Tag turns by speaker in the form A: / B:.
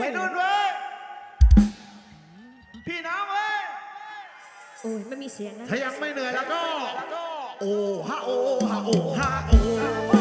A: ไปนู่นเว้ย พี่น้ำเว้ย
B: โอ้ยไม่มีเสียงนะ
A: ถ้ายังไม่เหนื่อยแล้วก็ โอ้ฮะโอ้ฮะโอฮะโอ